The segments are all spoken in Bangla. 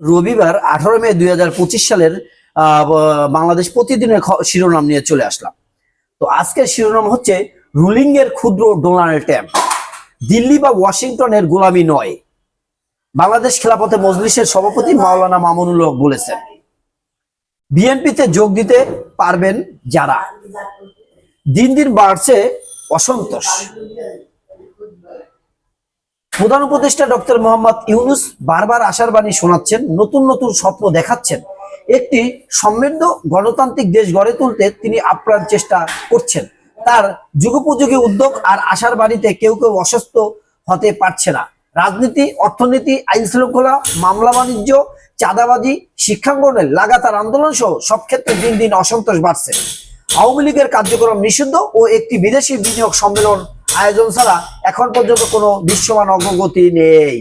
রবিবার আঠারো মে দুই হাজার পঁচিশ সালের বাংলাদেশ প্রতিদিনের শিরোনাম নিয়ে চলে আসলাম। তো আজকের শিরোনাম হচ্ছে রুলিং এর ক্ষুদ্র ডোনাল্ড ট্যাম্প দিল্লি বা ওয়াশিংটনের গোলামি নয়। বাংলাদেশ খেলাপথে মজলিসের সভাপতি মাওলানা মামুনুল হক বলেছেন। বিএনপিতে যোগ দিতে পারবেন যারা। দিন দিন বাড়ছে অসন্তোষ। প্রধান উপদেষ্টা ডক্টর মোহাম্মদ ইউনুস বারবার আশার বাণী শোনাচ্ছেন, নতুন নতুন স্বপ্ন দেখাচ্ছেন। একটি সমৃদ্ধ গণতান্ত্রিক দেশ গড়ে তুলতে তিনি আপ্রাণ চেষ্টা করছেন। তার যুগোপযোগী উদ্যোগ আর আশার বাণীতে কেউ কেউ অসুস্থ হতে পারছে না। রাজনীতি, অর্থনীতি আইন শৃঙ্খলা মামলা বাণিজ্য, চাঁদাবাজি শিক্ষাঙ্গনের লাগাতার আন্দোলন সহ সব ক্ষেত্রে দিন দিন অসন্তোষ বাড়ছে। আওয়ামী লীগের কার্যক্রম নিষিদ্ধ ও একটি বিদেশি বিনিয়োগ সম্মেলন আয়োজন ছাড়া এখন পর্যন্ত কোনো দৃশ্যমান অগ্রগতি নেই।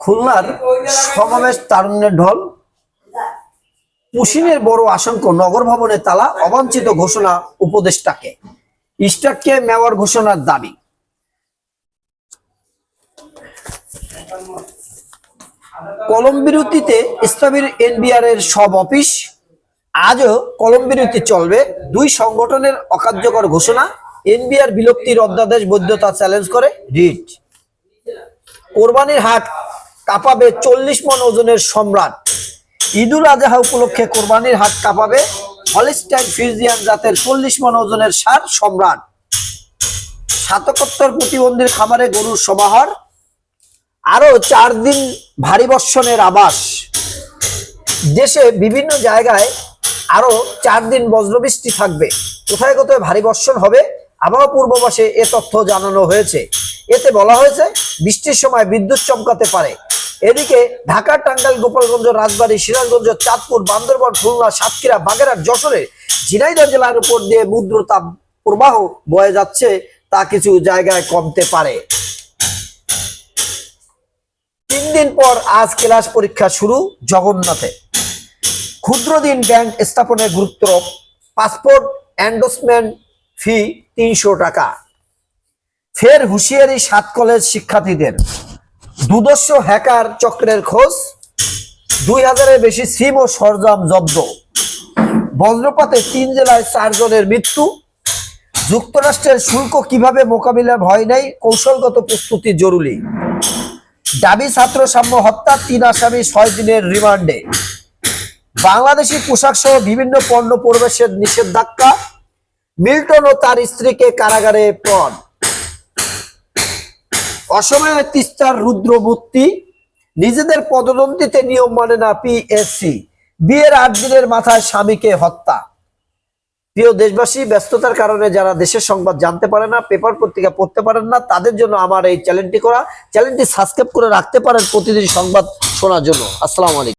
খুলনার সমাবেশ তারুণ্যের ঢল, পুশিনের বড় আশঙ্ক নগর ভবনে তালা, অবাঞ্ছিত ঘোষণা উপদেষ্টাকে। স্টার্টকে মেয়র ঘোষণার দাবি। কলম বিরতিতে ইসলামীর এনবিআর এর সব অফিস আজও কলম বিরতি চলবে। দুই সংগঠনের অকার্যকর ঘোষণা এনবিআর বিলুপ্তির অধ্যাদেশ বৈধতা চ্যালেঞ্জ করে। রিট। কোরবানির হাট কাঁপাবে চল্লিশ মন ওজনের সম্রাট। ঈদুল আজহা উপলক্ষে কোরবানির হাট কাঁপাবে হলিস্টাইন ফিউজিয়ান জাতের চল্লিশ মন ওজনের সার সম্রাট। সাতকোত্তর প্রতিবন্ধীর খামারে গরুর সমাহার। আরও চার দিন ভারী বর্ষণের আবাস। দেশে বিভিন্ন জায়গায় আরও চার দিন বজ্রবৃষ্টি থাকবে। কোথায় কোথায় ভারী বর্ষণ হবে আবহাওয়া পূর্বাভাসে এ তথ্য জানানো হয়েছে। এতে বলা হয়েছে, বৃষ্টির সময় বিদ্যুৎ চমকাতে পারে। এদিকে ঢাকা টাঙ্গাইল, গোপালগঞ্জ, রাজবাড়ী, সিরাজগঞ্জ, চাঁদপুর, বান্দরবান, খুলনা, সাতক্ষীরা, বাগেরহাট, যশোরে ঝিনাইদহ জেলার উপর দিয়ে মুদ্রতাপ প্রবাহ বয়ে যাচ্ছে, তা কিছু জায়গায় কমতে পারে। তিন দিন পর আজ ক্লাস পরীক্ষা শুরু জগন্নাথে। ক্ষুদ্র দিন ব্যাংক স্থাপনের গুরুত্ব পাসপোর্ট এন্ডোসমেন্ট ফি তিনশো টাকা। ফের হুঁশিয়ারি সাত কলেজ শিক্ষার্থীদের। দুদর্শ হ্যাকার চক্রের খোঁজ, দুই হাজারের বেশি সিম ও সরঞ্জাম জব্দ। বজ্রপাতে তিন জেলায় চারজনের মৃত্যু। যুক্তরাষ্ট্রের শুল্ক কীভাবে মোকাবিলা ভয় নেই, কৌশলগত প্রস্তুতি জরুরি। দাবি ছাত্র সাম্য হত্যা, তিন আসামি ছয় দিনের রিমান্ডে। বাংলাদেশি পোশাক সহ বিভিন্ন পণ্য প্রবেশের নিষেধাজ্ঞা। মিল্টন ও তার স্ত্রীকে কারাগারে পণ। অসময়ে তিস্তার রুদ্রমূর্তি নিজেদের পদোন্নতিতে নিয়ম মানে না পিএসসি বিয়ের আট দিনের মাথায় স্বামীকে হত্যা। প্রিয় দেশবাসী, ব্যস্ততার কারণে যারা দেশের সংবাদ জানতে পারে না, পেপার পত্রিকা পড়তে পারেন না, তাদের জন্য আমার এই চ্যানেলটি করা। চ্যানেলটি সাবস্ক্রাইব করে রাখতে পারেন প্রতিদিন সংবাদ শোনার জন্য। আসসালামু আলাইকুম।